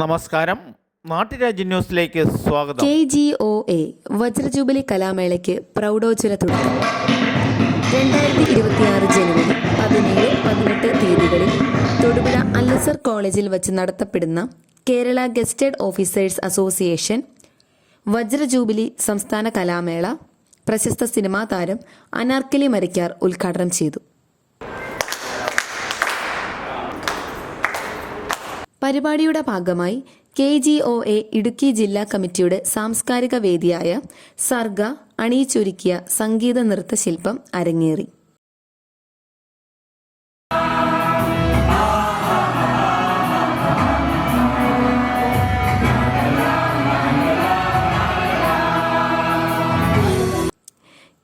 നമസ്കാരം. നാട്ടുരാജ്യ ന്യൂസിലേക്ക് സ്വാഗതം. കെ ജി ഒ എ വജ്രജൂബിലി കലാമേളയ്ക്ക് പ്രൗഢോജ്വല തുടക്കം. രണ്ടായിരത്തി ഇരുപത്തിയാറ് ജനുവരി പതിനേഴ് പതിനെട്ട് തീയതികളിൽ തൊടുപുഴ അല്ലസർ കോളേജിൽ വച്ച് നടത്തപ്പെടുന്ന കേരള ഗസ്റ്റഡ് ഓഫീസേഴ്സ് അസോസിയേഷൻ വജ്രജൂബിലി സംസ്ഥാന കലാമേള പ്രശസ്ത സിനിമാ താരം അനാർക്കലി മരിക്കാർ ഉദ്ഘാടനം ചെയ്തു. പരിപാടിയുടെ ഭാഗമായി K G O A Idukki ജില്ലാ കമ്മിറ്റിയുടെ സാംസ്കാരിക വേദിയായ സർഗ അണിയിച്ചൊരുക്കിയ സംഗീത നൃത്തശില്പം അരങ്ങേറി.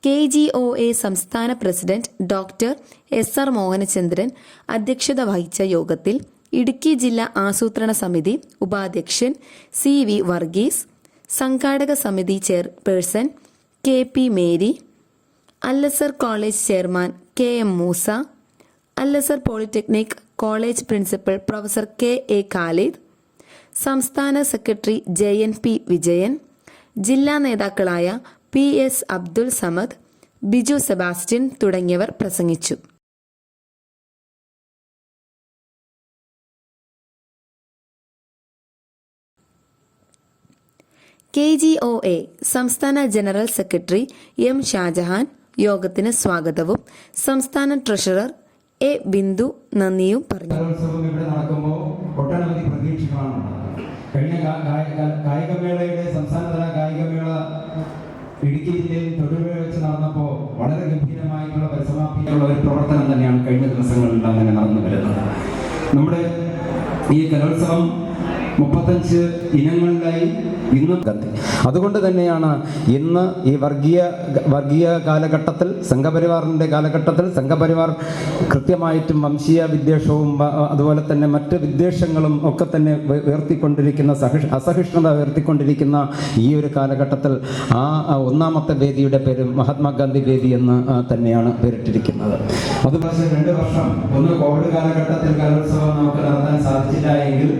കെ ജി ഒ എ സംസ്ഥാന president doctor S R Mohanachandran അധ്യക്ഷത വഹിച്ച യോഗത്തിൽ ഇടുക്കി ജില്ലാ ആസൂത്രണ സമിതി ഉപാധ്യക്ഷൻ സി വി വർഗീസ് സംഘാടക സമിതി chairperson K P Mary Al Azhar college chairman K M Moosa Al Azhar polytechnic college principal professor K A Khalid സംസ്ഥാന secretary J N P Vijayan ജില്ലാ നേതാക്കളായ P S Abdul Samad Biju Sebastian തുടങ്ങിയവർ പ്രസംഗിച്ചു. K G O A സംസ്ഥാന general secretary M Shajahan യോഗത്തിന് സ്വാഗതവും സംസ്ഥാന treasurer A Bindu നന്ദിയും പറഞ്ഞു. ഒട്ടനവധി പ്രതീക്ഷകളാണ് കഴിഞ്ഞ കായികമേളയുടെ സംസ്ഥാനതല കായികമേള ഇടുക്കി ജില്ലയിൽ തൊടുപുഴ വെച്ച് നടന്നപ്പോൾ വളരെ ഗംഭീരമായിട്ടുള്ള പരിസമാപ്തിയുള്ള ഒരു പ്രവർത്തനം തന്നെയാണ് കഴിഞ്ഞ ദിവസങ്ങളിൽ അങ്ങനെ നടന്നു വരുന്നത്. നമ്മുടെ ഈ കലോത്സവം മുപ്പത്തഞ്ച് ഇനങ്ങളിലായി ഇന്ന് അതുകൊണ്ട് തന്നെയാണ് ഇന്ന് ഈ വർഗീയ വർഗീയ കാലഘട്ടത്തിൽ സംഘപരിവാറിന്റെ കാലഘട്ടത്തിൽ സംഘപരിവാർ കൃത്യമായിട്ടും വംശീയ വിദ്വേഷവും അതുപോലെ തന്നെ മറ്റ് വിദ്വേഷങ്ങളും ഒക്കെ തന്നെ ഉയ- ഉയർത്തിക്കൊണ്ടിരിക്കുന്ന സഹിഷ് അസഹിഷ്ണുത ഉയർത്തിക്കൊണ്ടിരിക്കുന്ന ഈ ഒരു കാലഘട്ടത്തിൽ ആ ഒന്നാമത്തെ വേദിയുടെ പേര് മഹാത്മാഗാന്ധി വേദി എന്ന് തന്നെയാണ് പേരിട്ടിരിക്കുന്നത്. അത് രണ്ട് വർഷം ഒന്ന് കോവിഡ് കാലഘട്ടത്തിൽ കലോത്സവം നമുക്ക് നടത്താൻ സാധിച്ചില്ല എങ്കിൽ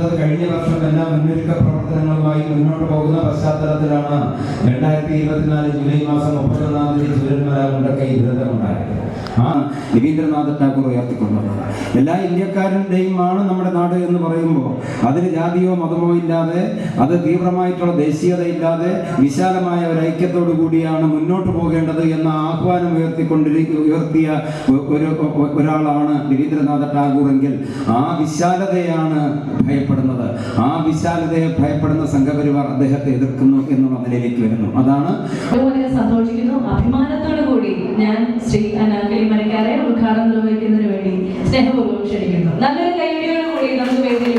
രണ്ടാമത്തത് കഴിഞ്ഞ വർഷം എല്ലാ മുന്നൊരുക്ക പ്രവർത്തനങ്ങളുമായി മുന്നോട്ട് പോകുന്ന പശ്ചാത്തലത്തിലാണ് രണ്ടായിരത്തി ഇരുപത്തിനാല് ജൂലൈ മാസം മുപ്പത്തൊന്നാം തീയതി സൂര്യന്മാരാ കൊണ്ടൊക്കെ ഈ ദുരന്തമുണ്ടായത് ആ രവീന്ദ്രനാഥ് ടാഗോർ ഉയർത്തിക്കൊണ്ടുവന്നത്. എല്ലാ ഇന്ത്യക്കാരന്റെയും ആണ് നമ്മുടെ നാട് എന്ന് പറയുമ്പോൾ അതിന് ജാതിയോ മതമോ ഇല്ലാതെ അത് തീവ്രമായിട്ടുള്ള ദേശീയത ഇല്ലാതെ വിശാലമായ ഒരു ഐക്യത്തോടു കൂടിയാണ് മുന്നോട്ട് പോകേണ്ടത് എന്ന ആഹ്വാനം ഉയർത്തിക്കൊണ്ടിരി ഉയർത്തിയ ഒരു ഒരാളാണ് രവീന്ദ്രനാഥ ടാഗോർ എങ്കിൽ ആ വിശാലതയാണ് ഭയപ്പെടുന്നത് ആ വിശാലതയെ ഭയപ്പെടുന്ന സംഘപരിവാർ അദ്ദേഹത്തെ എതിർക്കുന്നു എന്നുള്ള നിലയിലേക്ക് വരുന്നു. അതാണ് സന്തോഷിക്കുന്നു. അഭിമാനത്തോടു കൂടി ഞാൻ ശ്രീ അനാർക്കലി മരക്കാരെ ഉദ്ഘാടനം നിർവഹിക്കുന്നതിന് വേണ്ടി സ്നേഹപൂർവം ക്ഷണിക്കുന്നു. നല്ലൊരു കൈയടിയോട് കൂടി നമുക്ക് വേദിയിലേക്ക്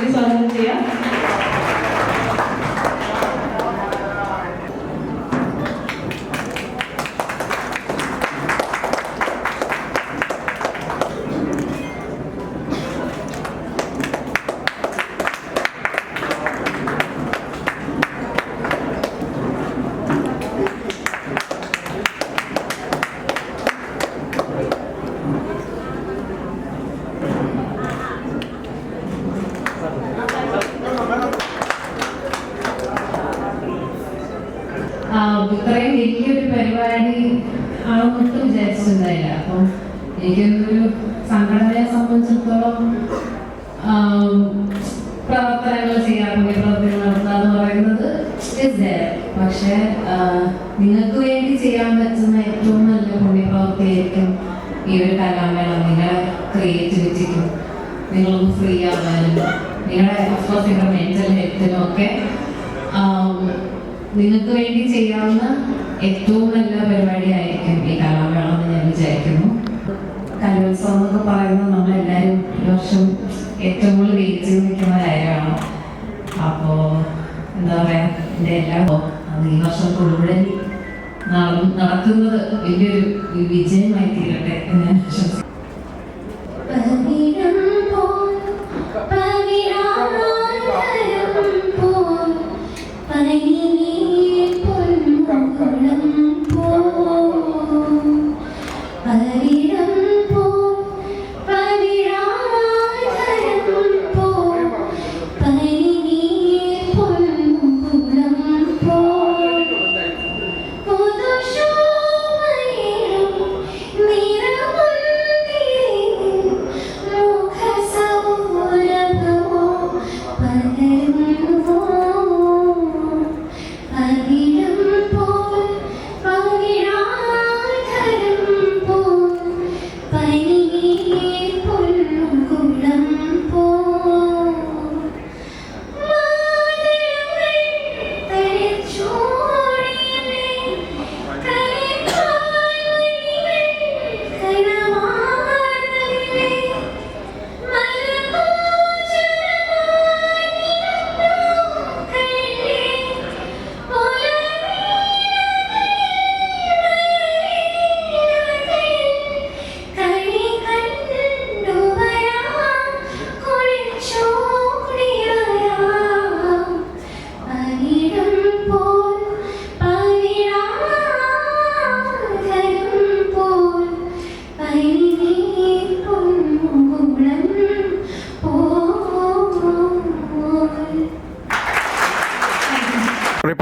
ഇത്രയും വലിയൊരു പരിപാടി ആണെന്നൊട്ടും വിചാരിച്ചിട്ടുണ്ടായില്ല. അപ്പം എനിക്കൊരു സംഘടനയെ സംബന്ധിച്ചിടത്തോളം പ്രവർത്തനങ്ങൾ ചെയ്യാൻ പ്രവർത്തനങ്ങൾ നടത്തുക എന്ന് പറയുന്നത് പക്ഷെ നിങ്ങൾക്ക് വേണ്ടി ചെയ്യാൻ പറ്റുന്ന ഏറ്റവും നല്ല പുണ്യപ്രവൃത്തിയായിരിക്കും ഈ ഒരു കലാമേള. നിങ്ങളുടെ ക്രിയേറ്റിവിറ്റിക്കും നിങ്ങളൊന്ന് ഫ്രീ ആവാനും നിങ്ങളുടെ അഫ്കോഴ്സ് നിങ്ങളുടെ മെന്റൽ ഹെൽത്തിനും ഒക്കെ നിങ്ങൾക്ക് വേണ്ടി ചെയ്യാവുന്ന ഏറ്റവും നല്ല പരിപാടിയായിരിക്കും ഈ കലാമേള എന്ന് ഞാൻ വിചാരിക്കുന്നു. കലോത്സവം എന്നൊക്കെ പറയുന്നത് നമ്മളെല്ലാവരും ഈ വർഷം ഏറ്റവും കൂടുതൽ വെയിറ്റ് നിൽക്കുന്ന കാര്യമാണ് അപ്പോൾ എന്താ പറയുക എന്റെ എല്ലാ ഈ വർഷം നട- നടക്കുന്നത് വലിയൊരു വിജയമായി തീരട്ടെ എന്ന് ഞാൻ ആശംസിക്കുന്നു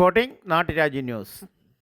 റിപ്പോർട്ടിംഗ് നാട്ടുരാജ്യ ന്യൂസ്